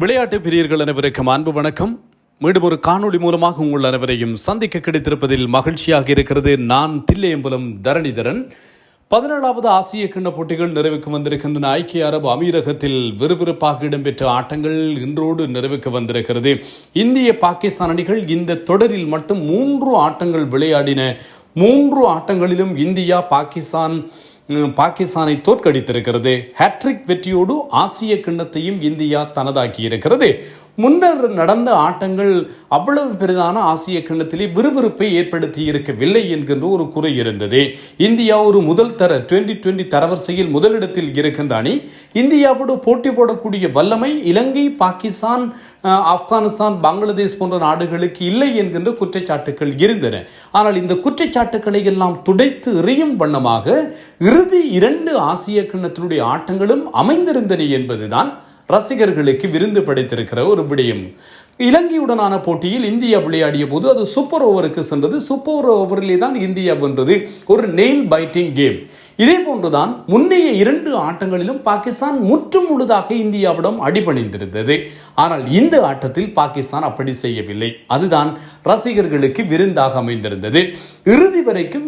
விளையாட்டு பிரியர்கள் அனைவருக்கும் அன்பு வணக்கம். மீண்டும் ஒரு காணொளி மூலமாக உங்கள் அனைவரையும் சந்திக்க கிடைத்திருப்பதில் மகிழ்ச்சியாக இருக்கிறது நான் தில்லையம்பலம் தரணிதரன். பதினேழாவது ஆசிய கிண்ண போட்டிகள் நிறைவுக்கு வந்திருக்கின்றன. ஐக்கிய அரபு அமீரகத்தில் விறுவிறுப்பாக இடம்பெற்ற ஆட்டங்கள் இன்றோடு நிறைவுக்கு வந்திருக்கிறது. இந்திய பாகிஸ்தான் அணிகள் இந்த தொடரில் மட்டும் மூன்று ஆட்டங்கள் விளையாடின. மூன்று ஆட்டங்களிலும் இந்தியா பாகிஸ்தான் பாகிஸ்தானை தோற்கடித்திருக்கிறது. ஹேட்ரிக் வெற்றியோடு ஆசிய கிண்ணத்தையும் இந்தியா தனதாக்கி இருக்கிறது முன்னர் நடந்த ஆட்டங்கள் அவ்வளவு பெரிதான ஆசிய கிண்ணத்திலே விறுவிறுப்பை ஏற்படுத்தி இருக்கவில்லை என்கின்ற ஒரு குறை இருந்தது. இந்தியா ஒரு முதல் தர டுவெண்டி டுவெண்டி தரவரிசையில் முதலிடத்தில் இருக்கின்ற அணி இந்தியாவோடு போட்டி போடக்கூடிய வல்லமை இலங்கை பாகிஸ்தான் ஆப்கானிஸ்தான் பங்களாதேஷ் போன்ற நாடுகளுக்கு இல்லை என்கின்ற குற்றச்சாட்டுகள் இருந்தன. ஆனால் இந்த குற்றச்சாட்டுக்களை எல்லாம் துடைத்து எறியும் வண்ணமாக இறுதி இரண்டு ஆசிய கிண்ணத்தினுடைய ஆட்டங்களும் அமைந்திருந்தன என்பதுதான் ரசிகர்களுக்கு விருந்து படைத்திருக்கிற ஒரு விடயம். இலங்கையுடனான போட்டியில் இந்தியா விளையாடிய போது அது சூப்பர் ஓவருக்கு சென்றது. சூப்பர் ஓவரிலே தான் இந்தியா வென்றது. ஒரு நெயில் பைட்டிங் கேம் இதே போன்றுதான் முன்னைய இரண்டு ஆட்டங்களிலும் பாகிஸ்தான் முற்றும் முழுதாக இந்தியாவிடம் அடிபணிந்திருந்தது. ஆனால் இந்த ஆட்டத்தில் பாகிஸ்தான் அப்படி செய்யவில்லை. அதுதான் ரசிகர்களுக்கு விருந்தாக அமைந்திருந்தது. இறுதி வரைக்கும்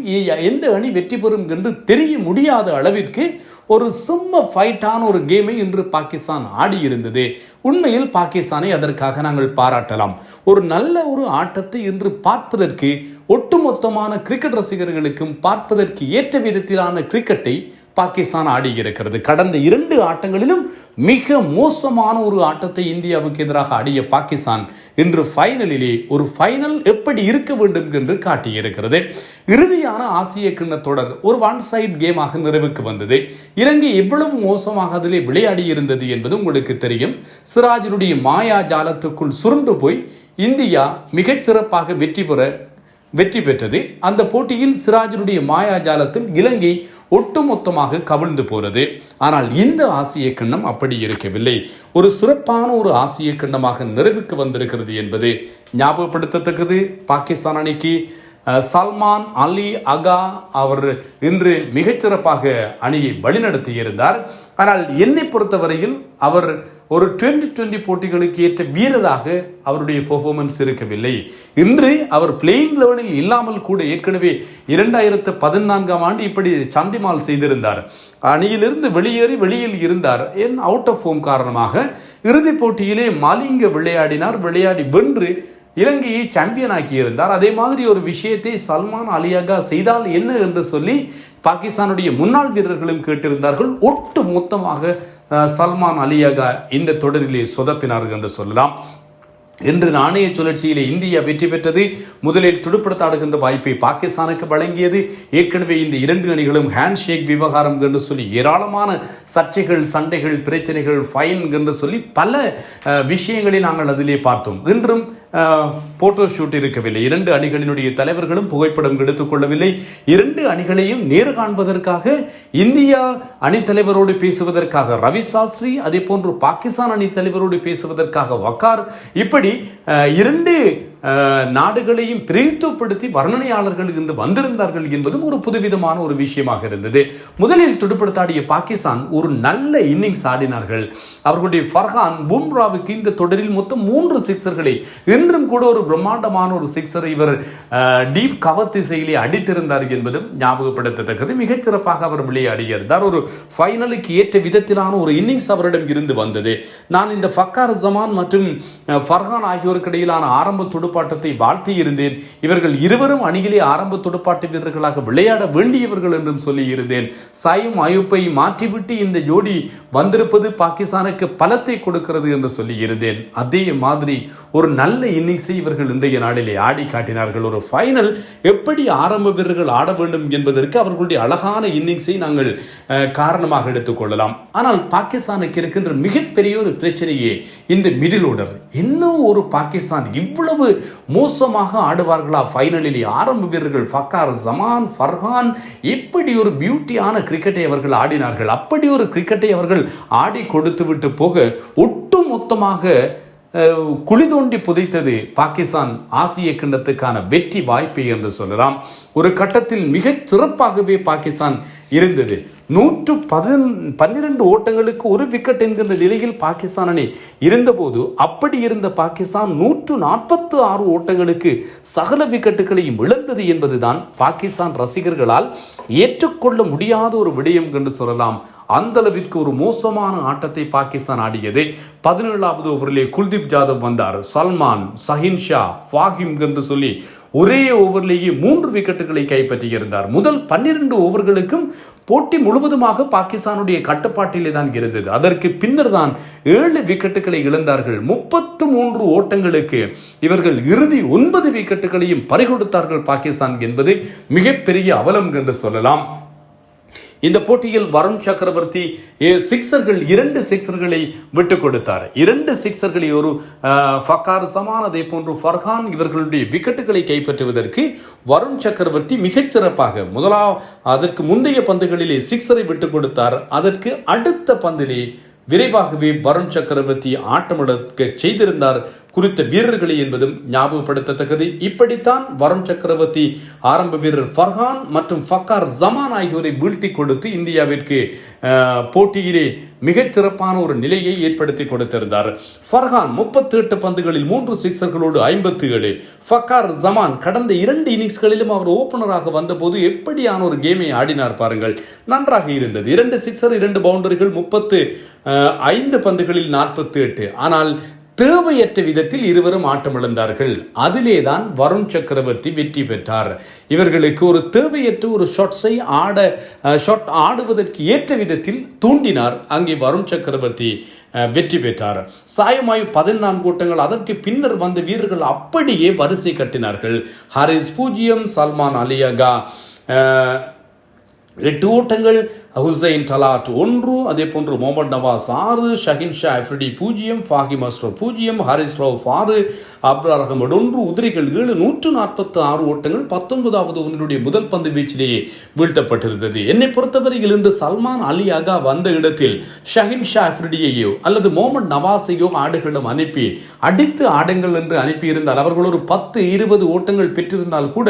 எந்த அணி வெற்றி பெறும் என்று தெரிய முடியாத அளவிற்கு ஒரு சும்மா ஃபைட்டான ஒரு கேமை இன்று பாகிஸ்தான் ஆடி இருந்தது. உண்மையில் பாகிஸ்தானை அதற்காக நாங்கள் பாராட்டலாம். ஒரு நல்ல ஒரு ஆட்டத்தை இன்று பார்ப்பதற்கு ஒட்டுமொத்தமான கிரிக்கெட் ரசிகர்களுக்கும் பார்ப்பதற்கு ஏற்ற விதத்திலான கிரிக்கெட்டை பாகிஸ்தான் ஆடி இருக்கிறது. கடந்த இரண்டு ஆட்டங்களிலும் மிக மோசமான ஒரு ஆட்டத்தை இந்தியாவுக்கு எதிராக ஆடிய பாகிஸ்தான் இன்று ஃபைனலிலே ஒரு ஃபைனல் எப்படி இருக்க வேண்டும் என்று காட்டியிருக்கிறது. இறுதியான ஆசிய கிண்ண தொடர் ஒரு ஒன் சைட் கேமாக நிறைவுக்கு வந்தது. இலங்கை எவ்வளவு மோசமாக அதிலே விளையாடி இருந்தது என்பது உங்களுக்கு தெரியும். சிராஜினுடைய மாயா ஜாலத்துக்குள் சுருண்டு போய் இந்தியா மிகச்சிறப்பாக வெற்றி பெற வெற்றி பெற்றது. அந்த போட்டியில் சிராஜனுடைய மாயாஜாலத்தில் இலங்கை ஒட்டுமொத்தமாக கவிழ்ந்து போகிறது ஆனால் இந்த ஆசிய கிண்ணம் அப்படி இருக்கவில்லை. ஒரு சிறப்பான ஒரு ஆசிய கிண்ணமாக நிறைவுக்கு வந்திருக்கிறது என்பது ஞாபகப்படுத்தத்தக்கது. பாகிஸ்தான் அணிக்கு சல்மான் அலி அகா அவர் இன்று மிகச்சிறப்பாக அணியை வழிநடத்தி இருந்தார் ஆனால் என்னை பொறுத்தவரையில் அவர் ஒரு டுவெண்டி டுவெண்ட்டி போட்டிகளுக்கு ஏற்ற வீரராக அவருடைய பெர்ஃபார்மன்ஸ் இருக்கவில்லை. இன்று அவர் பிளேயிங் லெவனில் இல்லாமல் கூட ஏற்கனவே இரண்டாயிரத்து பதினான்காம் ஆண்டு இப்படி சந்திமால் செய்திருந்தார். அணியிலிருந்து வெளியேறி வெளியில் இருந்தார். என் அவுட் ஆஃப் ஹோம் காரணமாக இறுதிப் போட்டியிலே மாலிங்க விளையாடினார். விளையாடி வென்று இலங்கையை சாம்பியன் ஆக்கியிருந்தார் அதே மாதிரி ஒரு விஷயத்தை சல்மான் அலியாகா செய்தால் என்ன என்று சொல்லி பாகிஸ்தானுடைய முன்னாள் வீரர்களும் கேட்டிருந்தார்கள். ஒட்டு மொத்தமாக சல்மான் அலியாகா இந்த தொடரிலே சொதப்பினார்கள் என்று சொல்லலாம். இன்று நாணய சுழற்சியிலே இந்தியா வெற்றி பெற்றது. முதலில் துடுப்படுத்தாடுகின்ற வாய்ப்பை பாகிஸ்தானுக்கு வழங்கியது. ஏற்கனவே இந்த இரண்டு அணிகளும் ஹேண்ட் ஷேக் விவகாரம் என்று சொல்லி ஏராளமான சர்ச்சைகள் சண்டைகள் பிரச்சனைகள் ஃபைன் என்று சொல்லி பல விஷயங்களை நாங்கள் அதிலே பார்த்தோம். இன்றும் போட்டோ ஷூட் இருக்கவில்லை. இரண்டு அணிகளினுடைய தலைவர்களும் புகைப்படம் எடுத்துக்கொள்ளவில்லை இரண்டு அணிகளையும் நேர் காண்பதற்காக இந்தியா அணி தலைவரோடு பேசுவதற்காக ரவி சாஸ்திரி அதே போன்று பாகிஸ்தான் அணி தலைவரோடு பேசுவதற்காக வக்கார் இப்படி இரண்டு நாடுகளையும் பிரித்துப்படுத்தி வர்ணனையாளர்கள் இன்று வந்திருந்தார்கள் என்பதும் ஒரு புதுவிதமான ஒரு விஷயமாக இருந்தது. முதலில் துடுப்படுத்தாடிய பாகிஸ்தான் ஒரு நல்ல இன்னிங்ஸ் ஆடினார்கள். அவர்களுடைய ஃபர்ஹான் பும்ராவுக்கு இந்த தொடரில் மொத்தம் மூன்று சிக்சர்களை இன்றும் கூட ஒரு பிரம்மாண்டமான ஒரு சிக்ஸரை இவர் டீப் கவர் திசையிலே அடித்திருந்தார் என்பதும் ஞாபகப்படுத்தத்தக்கது. மிகச் சிறப்பாக அவர் விளையாடியிருந்தார் ஒரு ஃபைனலுக்கு ஏற்ற விதத்திலான ஒரு இன்னிங்ஸ் அவரிடம் இருந்து வந்தது. நான் இந்த ஃபக்கார் ஜமான் மற்றும் ஃபர்ஹான் ஆகியோருக்கு இடையிலான ஆரம்ப துடுப்பாட்டத்தை வாழ்த்தி இருந்தேன். இவர்கள் இருவரும் அணியிலே ஆரம்ப துடுப்பாட்ட வீரர்களாக விளையாட வேண்டியவர்கள் என்றும் சொல்லியிருந்தேன் சாயும் அயூப்பை மாற்றிவிட்டு இந்த ஜோடி வந்திருப்பது பாகிஸ்தானுக்கு பலத்தை கொடுக்கிறது என்று சொல்லியிருந்தேன் அதே மாதிரி ஒரு நல்ல இன்னிங்ஸை இவர்கள் இன்றைய நாளிலே ஆடி காட்டினார்கள். ஒரு ஃபைனல் எப்படி ஆரம்ப வீரர்கள் ஆட வேண்டும் என்பதற்கு அவர்களுடைய அழகான இன்னிங்ஸை நாங்கள் காரணமாக எடுத்துக்கொள்ளலாம் ஆனால் பாகிஸ்தானுக்கு இருக்கின்ற மிகப்பெரிய ஒரு பிரச்சனையே இந்த மிடில் ஓர்டர் இன்னும் ஒரு பாகிஸ்தான் இவ்வளவு மோசமாக ஆடுவார்களா? ஃபைனலில் ஆரம்ப வீரர்கள் ஃபக்கார் ஜமான் ஃபர்ஹான் இப்படி ஒரு பியூட்டியான கிரிக்கெட்டை அவர்கள் ஆடினார்கள். அப்படி ஒரு கிரிக்கெட்டை அவர்கள் ஆடி கொடுத்து விட்டு போக ஒட்டு மொத்தமாக குழி தோண்டி புதைத்தது பாகிஸ்தான் ஆசிய கிண்ணத்துக்கான வெற்றி வாய்ப்பு என்று சொல்லலாம். ஒரு கட்டத்தில் மிகச் சிறப்பாகவே பாகிஸ்தான் இருந்தது. நூற்று பதின் பன்னிரண்டு ஓட்டங்களுக்கு ஒரு விக்கெட் என்கின்ற நிலையில் பாகிஸ்தான் அணி இருந்தபோது அப்படி இருந்த பாகிஸ்தான் நூற்று நாற்பத்து ஆறு ஓட்டங்களுக்கு சகல விக்கெட்டுகளையும் இழந்தது என்பதுதான் பாகிஸ்தான் ரசிகர்களால் ஏற்றுக்கொள்ள முடியாத ஒரு விடயம் என்று சொல்லலாம். அந்த அளவிற்கு ஒரு மோசமான ஆட்டத்தை பாகிஸ்தான் ஆடியது. பதினேழாவது ஓவரிலே குல்தீப் ஜாதவ் வந்தார். சல்மான் சஹின் ஷா ஃபாஹிம் என்று சொல்லி ஒரே ஓவரிலேயே மூன்று விக்கெட்டுகளை கைப்பற்றியிருந்தார். முதல் பன்னிரண்டு ஓவர்களுக்கும் போட்டி முழுவதுமாக பாகிஸ்தானுடைய கட்டுப்பாட்டிலே தான் இருந்தது. அதற்கு பின்னர் தான் ஏழு விக்கெட்டுகளை இழந்தார்கள். முப்பத்து மூன்று ஓட்டங்களுக்கு இவர்கள் இறுதி ஒன்பது விக்கெட்டுகளையும் பறிகொடுத்தார்கள் பாகிஸ்தான் என்பது மிகப்பெரிய அவலம் என்று சொல்லலாம். இந்த போட்டியில் வருண் சக்கரவர்த்தி சிக்ஸர்கள் சிக்சர்கள் இரண்டு சிக்சர்களை விட்டு கொடுத்தார். இரண்டு சிக்சர்களை ஒரு ஃபக்கார் சமான் அதே போன்று ஃபர்ஹான் இவர்களுடைய விக்கெட்டுகளை கைப்பற்றுவதற்கு வருண் சக்கரவர்த்தி மிகச்சிறப்பாக முதலா அதற்கு முந்தைய பந்துகளிலே சிக்ஸரை விட்டு கொடுத்தார். அதற்கு அடுத்த பந்திலே விரைவாகவே வருண் சக்கரவர்த்தி ஆட்டமிழக்க செய்திருந்தார். குறித்த வீரர்களை என்பதும் ஞாபகப்படுத்தத்தக்கது. இப்படித்தான் வருண் சக்கரவர்த்தி ஆரம்ப வீரர் ஃபர்ஹான் மற்றும் ஃபக்கார் ஜமான் ஆகியோரை வீழ்த்தி கொடுத்து இந்தியாவிற்கு போட்டியிலே மிகச்சிறப்பான ஒரு நிலையை ஏற்படுத்தி கொடுத்திருந்தார். ஃபர்ஹான் முப்பத்தி எட்டு பந்துகளில் மூன்று சிக்ஸர்களோடு ஐம்பத்தி ஏழு ஃபக்கார் ஜமான் கடந்த இரண்டு இன்னிங்ஸ்களிலும் அவர் ஓப்பனராக வந்தபோது எப்படியான ஒரு கேமை ஆடினார் பாருங்கள். நன்றாக இருந்தது. இரண்டு சிக்ஸர் இரண்டு பவுண்டரிகள் முப்பத்து ஐந்து பந்துகளில் நாற்பத்தி எட்டு ஆனால் தேவையற்ற விதத்தில் இருவரும் ஆட்டமிழந்தார்கள். அதிலே தான் வருண் சக்கரவர்த்தி வெற்றி பெற்றார். இவர்களுக்கு ஒரு தேவையற்ற ஒரு ஷாட்ஸை ஆட ஷாட் ஆடுவதற்கு ஏற்ற விதத்தில் தூண்டினார் அங்கே வருண் சக்கரவர்த்தி வெற்றி பெற்றார். சாயமாயு பதினான்கு ஓட்டங்கள் அதற்கு பின்னர் வந்த வீரர்கள் அப்படியே வரிசை கட்டினார்கள். ஹாரிஸ் பூஜ்ஜியம் சல்மான் அலியகா எட்டு ஓட்டங்கள் ஹுசைன் டலாட் ஒன்று அதே போன்று முகமது நவாஸ் ஆறு ஷஹின் ஷா அஃப்ரிடி பூஜ்ஜியம் ஃபாஹிம் அஸ்ரோ பூஜ்ஜியம் ஹாரிஸ் ரவுஃப் ஆறு அப்ரார் அகமது ஒன்று உதிரிகள் ஏழு நூற்று நாற்பத்தி ஆறு ஓட்டங்கள் பத்தொன்பதாவது ஒன்றினுடைய முதல் பந்து வீச்சிலேயே வீழ்த்தப்பட்டிருந்தது. என்னை பொறுத்தவரையில் இன்று சல்மான் அலி அகா வந்த இடத்தில் ஷஹின் ஷா அஃப்ரிடியையோ அல்லது முகமது நவாஸையோ ஆடுகளிடம் அனுப்பி அடித்து ஆடுங்கள் என்று அனுப்பியிருந்தால் அவர்கள் ஒரு பத்து இருபது ஓட்டங்கள் பெற்றிருந்தால் கூட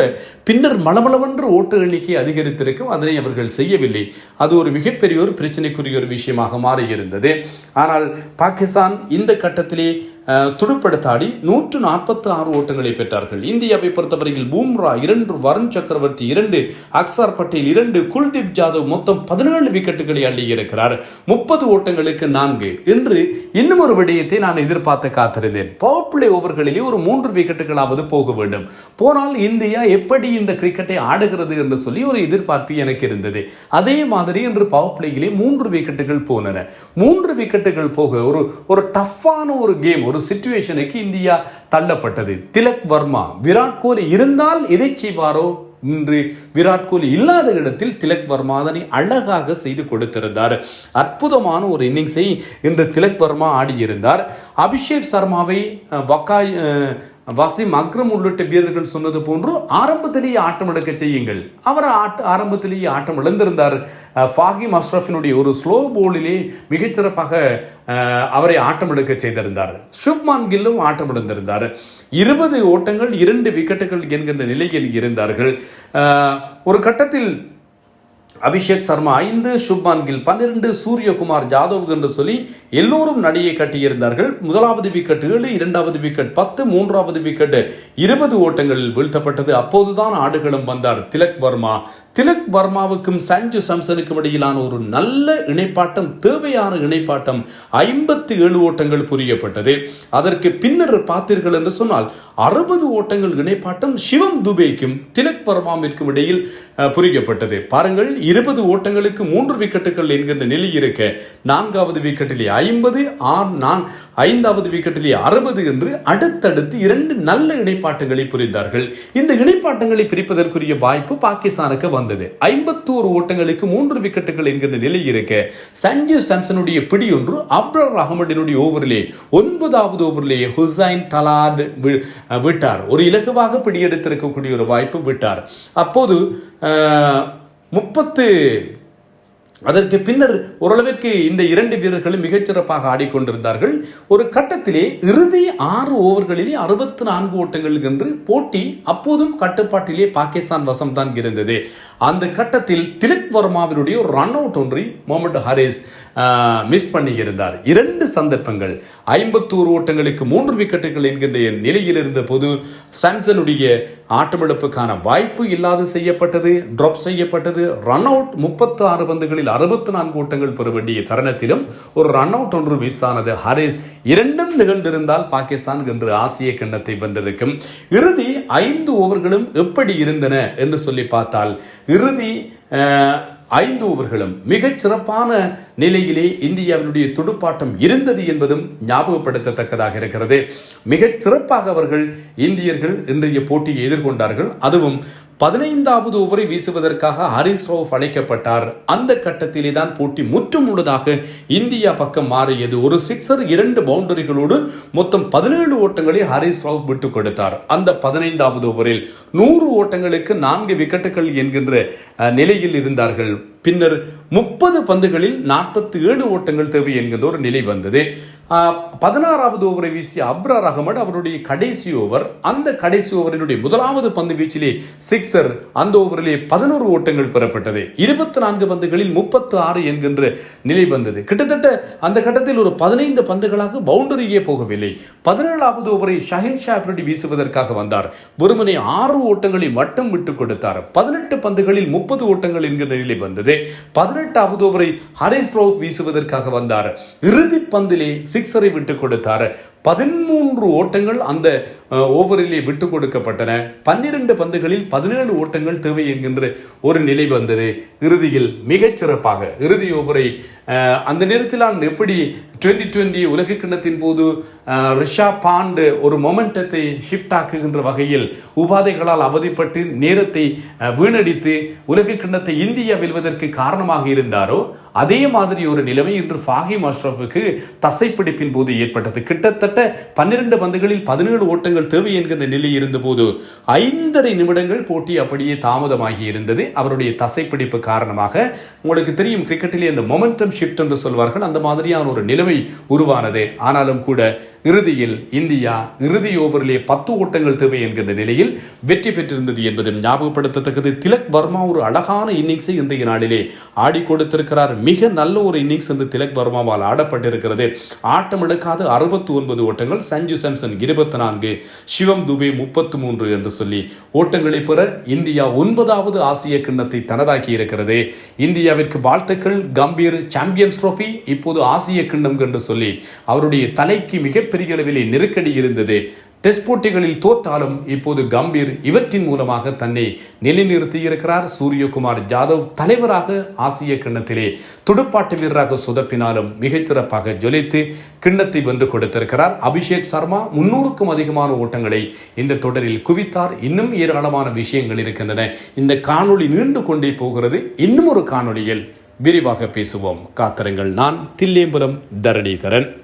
பின்னர் மளமளவென்று ஓட்ட எண்ணிக்கை அதிகரித்திருக்கும் அதனை அவர்கள் செய்யவில்லை. அது ஒரு மிகப்பெரிய ஒரு பிரச்சனைக்குரிய ஒரு விஷயமாக மாறியிருந்தது. ஆனால் பாகிஸ்தான் இந்த கட்டத்திலே துடுப்படுத்தாடி நூற்று நாற்பத்தி ஆறு ஓட்டங்களை பெற்றார்கள். இந்தியாவை பொறுத்தவரையில் பூம்ரா இரண்டு வருண் சக்கரவர்த்தி இரண்டு அக்சார் பட்டேல் இரண்டு குல்தீப் ஜாதவ் மொத்தம் பதினேழு விக்கெட்டுகளை அள்ளி இருக்கிறார் முப்பது ஓட்டங்களுக்கு நான்கு. என்று இன்னும் ஒரு விடயத்தை நான் எதிர்பார்த்து காத்திருந்தேன். பவர் பிளே ஓவர்களிலே ஒரு மூன்று விக்கெட்டுகளாவது போக வேண்டும். போனால் இந்தியா எப்படி இந்த கிரிக்கெட்டை ஆடுகிறது என்று சொல்லி ஒரு எதிர்பார்ப்பு எனக்கு இருந்தது. அதே மாதிரி இன்று பவர் பிளேயிலே மூன்று விக்கெட்டுகள் போனன. மூன்று விக்கெட்டுகள் போக ஒரு ஒரு டஃப்பான ஒரு கேம் ஒரு சிச்சுவேஷனுக்கு இந்தியா தள்ளப்பட்டது. திலக் வர்மா விராட் கோலி இருந்தால் எதை செய்வாரோ? இன்று விராட் கோலி இல்லாத இடத்தில் திலக் வர்மா அதனை அழகாக செய்து கொடுத்திருந்தார். அற்புதமான ஒரு இன்னிங்ஸை இன்று திலக் வர்மா ஆடியிருந்தார். அபிஷேக் சர்மாவை வக்காய் வசிம் வசீம் அக்ரம் உள்ளிட்ட வீரர்கள் சொன்னது போன்று ஆரம்பத்திலேயே ஆட்டம் எடுக்க செய்யுங்கள். அவர் ஆட்ட ஆரம்பத்திலேயே ஆட்டம் இழந்திருந்தார். ஃபாகிம் அஷ்ரஃபினுடைய ஒரு ஸ்லோ போலிலே மிகச்சிறப்பாக அவரை ஆட்டம் எடுக்க செய்திருந்தார். சுப்மான் கில்லும் ஆட்டம் இழந்திருந்தார். இருபது ஓட்டங்கள் இரண்டு விக்கெட்டுகள் என்கின்ற நிலையில் இருந்தார்கள். ஒரு கட்டத்தில் அபிஷேக் சர்மா ஐந்து சுப்மான் கில் பன்னிரண்டு சூரியகுமார் ஜாதவ் என்று சொல்லி எல்லோரும் நடிகை கட்டியிருந்தார்கள். முதலாவது விக்கெட் ஏழு இரண்டாவது விக்கெட் பத்து மூன்றாவது விக்கெட் இருபது ஓட்டங்களில் வீழ்த்தப்பட்டது. அப்போதுதான் ஆடுகளும் வந்தார் திலக் வர்மா. திலக் வர்மாவுக்கும் சஞ்சு சம்சனுக்கும் இடையிலான ஒரு நல்ல இணைப்பாட்டம் தேவையான இணைப்பாட்டம் ஐம்பத்தி ஏழு ஓட்டங்கள் புரியப்பட்டது. அதற்கு பின்னர் பார்த்தீர்கள் என்று சொன்னால் அறுபது ஓட்டங்கள் இணைப்பாட்டம் சிவம் துபேக்கும் திலக் வர்மாவிற்கும் இடையில் புரியப்பட்டது. பாருங்கள் இருபது ஓட்டங்களுக்கு மூன்று விக்கெட்டுகள் என்கின்ற நிலை இருக்க நான்காவது விக்கெட்டிலே ஐம்பது ஆறு நான் ஐந்தாவது விக்கெட்டிலே அறுபது என்று அடுத்தடுத்து இரண்டு நல்ல இணைப்பாட்டங்களை புரிந்தார்கள். இந்த இணைப்பாட்டங்களை பிரிப்பதற்குரிய வாய்ப்பு பாகிஸ்தானுக்கு வந்தது. ஐம்பத்தோரு ஓட்டங்களுக்கு மூன்று விக்கெட்டுகள் என்கின்ற நிலை இருக்க சஞ்சு சாம்சனுடைய பிடி ஒன்று அப்ரர் அகமதினுடைய ஓவரிலே ஒன்பதாவது ஓவரிலே ஹுசைன் தலாட் வி- விட்டார். ஒரு இலகுவாக பிடியெடுத்திருக்கக்கூடிய ஒரு வாய்ப்பு விட்டார். அப்போது முப்பத்து அதற்கு பின்னர் ஓரளவிற்கு இந்த இரண்டு வீரர்களும் மிகச்சிறப்பாக ஆடிக்கொண்டிருந்தார்கள். ஒரு கட்டத்திலே இறுதி ஆறு ஓவர்களிலே அறுபத்தி நான்கு ஓட்டங்கள் என்று போட்டி அப்போதும் கட்டுப்பாட்டிலே பாகிஸ்தான் வசம் தான் இருந்தது. அந்த கட்டத்தில் திலக் வர்மாவினுடைய ஒரு ரன் அவுட் ஒன்றை மொமெண்ட் ஹாரிஸ் மிஸ் பண்ணி இருந்தார் இரண்டு சந்தர்ப்பங்கள். ஐம்பத்தோரு ஓட்டங்களுக்கு மூன்று விக்கெட்டுகள் என்கின்ற நிலையில் இருந்த போது சாம்சனுடைய ஆட்டமிழப்புக்கான வாய்ப்பு இல்லாது செய்யப்பட்டது ட்ராப் செய்யப்பட்டது. ரன் அவுட் முப்பத்தி ஆறு பந்துகளில் அறுபத்தி நான்கு ஓட்டங்கள் பெற வேண்டிய தருணத்திலும் ஒரு ரன் அவுட் ஒன்று மிஸ் ஆனது. ஹாரிஸ் இரண்டும் நிகழ்ந்திருந்தால் பாகிஸ்தான் என்று ஆசிய கிண்ணத்தை வென்றிருக்கும். இறுதி ஐந்து ஓவர்களும் எப்படி இருந்தன என்று சொல்லி பார்த்தால் இறுதி ஐந்து ஓவர்களும் மிகச் சிறப்பான நிலையிலே இந்தியாவினுடைய துடுப்பாட்டம் இருந்தது என்பதும் ஞாபகப்படுத்தத்தக்கதாக இருக்கிறது. மிகச் சிறப்பாக அவர்கள் இந்தியர்கள் இன்றைய போட்டியை எதிர்கொண்டார்கள். அதுவும் பதினைந்தாவது ஓவரை வீசுவதற்காக ஹரிஸ் ரவுஃப் அழைக்கப்பட்டார் அந்த கட்டத்திலே தான் போட்டி முற்றும் முழுதாக இந்தியா பக்கம் மாறியது. ஒரு சிக்ஸர் இரண்டு பவுண்டரிகளோடு மொத்தம் பதினேழு ஓட்டங்களை ஹரிஸ் ராவ் விட்டுக் கொடுத்தார். அந்த பதினைந்தாவது ஓவரில் நூறு ஓட்டங்களுக்கு நான்கு விக்கெட்டுகள் என்கின்ற நிலையில் இருந்தார்கள். பின்னர் முப்பது பந்துகளில் நாற்பத்தி ஏழு ஓட்டங்கள் தேவை என்கின்ற ஒரு நிலை வந்தது. பதினாறாவது ஓவரை வீசிய அப்ரார் அகமது அவருடைய கடைசி ஓவர் அந்த கடைசி ஓவரினுடைய முதலாவது பந்து வீச்சிலே சிக்ஸர் அந்த ஓவரிலே பதினோரு ஓட்டங்கள் பெறப்பட்டது. இருபத்தி நான்கு பந்துகளில் முப்பத்து ஆறு என்கின்ற நிலை வந்தது. கிட்டத்தட்ட அந்த கட்டத்தில் ஒரு பதினைந்து பந்துகளாக பவுண்டரியே போகவில்லை. பதினேழாவது ஓவரை ஷஹின் ஷாஃப்ரடி வீசுவதற்காக வந்தார். ஒருமனை ஆறு ஓட்டங்களை மட்டும் விட்டுக் கொடுத்தார். பதினெட்டு பந்துகளில் முப்பது ஓட்டங்கள் என்கிற நிலை வந்தது. பதினெட்டாவது ஓவரை ஹரிஸ் ரோவ் வீசுவதற்காக வந்தார். இறுதி பந்திலே சிக்ஸரை விட்டுக் கொடுத்தார். பதிமூன்று ஓட்டங்கள் அந்த ஓவரிலே விட்டு கொடுக்கப்பட்டன. பன்னிரண்டு பந்துகளில் பதினேழு ஓட்டங்கள் தேவை என்கின்ற ஒரு நிலை வந்தது. இறுதியில் மிகச்சிறப்பாக இறுதி ஓவரை அந்த நேரத்தில் நான் எப்படி டுவெண்ட்டி டுவெண்ட்டி உலக கிண்ணத்தின் போது ரிஷா பாண்டு ஒரு மொமெண்டத்தை ஷிஃப்ட் ஆக்குகின்ற வகையில் உபாதைகளால் அவதிப்பட்டு நேரத்தை வீணடித்து உலக கிண்ணத்தை இந்தியா வெல்வதற்கு காரணமாக இருந்தாரோ அதே மாதிரி ஒரு நிலைமை இன்று ஃபாஹிம் அஷ்ரஃபுக்கு தசைப்பிடிப்பின் போது ஏற்பட்டது. கிட்டத்தட்ட பன்னிரண்டு பந்துகளில் பதினேழு ஓட்டங்கள் தேவை என்கின்ற நிலை இருந்தபோது ஐந்தரை நிமிடங்கள் போட்டி அப்படியே தாமதமாகி இருந்தது. அவருடைய தசைப்பிடிப்பு காரணமாக உங்களுக்கு தெரியும் கிரிக்கெட்டிலே இந்த மொமெண்டம் ஷிஃப்ட் என்று சொல்வார்கள். அந்த மாதிரியான ஒரு நிலைமை தோல்வி உருவானது. ஆனாலும் கூட இறுதியில் இந்தியா இறுதி ஓவரிலே பத்து ஓட்டங்கள் தேவை என்கின்ற நிலையில் வெற்றி பெற்றிருந்தது என்பதும் ஞாபகப்படுத்தத்தக்கது. திலக் வர்மா ஒரு அழகான இன்னிங்ஸை இன்றைய நாளிலே ஆடி கொடுத்திருக்கிறார். மிக நல்ல ஒரு இன்னிங்ஸ் என்று திலக் வர்மாவால் ஆடப்பட்டிருக்கிறது. ஆட்டம் இழக்காத அறுபத்தி ஒன்பது ஓட்டங்கள் சஞ்சு சாம்சன் இருபத்தி நான்கு சிவம் துபே முப்பத்தி மூன்று என்று சொல்லி ஓட்டங்களை பெற இந்தியா ஒன்பதாவது ஆசிய கிண்ணத்தை தனதாக்கி இருக்கிறது இந்தியாவிற்கு வாழ்த்துக்கள். கம்பீர் சாம்பியன்ஸ் ட்ரோபி இப்போது ஆசிய கிண்ணம் என்று சொல்லி அவருடைய தலைக்கு மிகப்பெரிய அளவிலே நெருக்கடி இருந்தது. டெஸ்ட் போட்டிகளில் தோற்றாலும் இப்போது கம்பீர் இவற்றின் மூலமாக தன்னை நிலைநிறுத்தி இருக்கிறார் சூரியகுமார் ஜாதவ் தலைவராக ஆசிய கிண்ணத்திலே துடுப்பாட்ட வீரராக சுதப்பினாலும் மிகச்சிறப்பாக ஜொலித்து கிண்ணத்தை வென்று கொடுத்திருக்கிறார். அபிஷேக் சர்மா முன்னூறுக்கும் அதிகமான ஓட்டங்களை இந்த தொடரில் குவித்தார். இன்னும் ஏராளமான விஷயங்கள் இருக்கின்றன. இந்த காணொளி நீண்டு கொண்டே போகிறது. இன்னும் ஒரு காணொளியில் விரிவாக பேசுவோம். காத்திருங்கள். நான் தில்லேம்புரம் தரணிதரன்.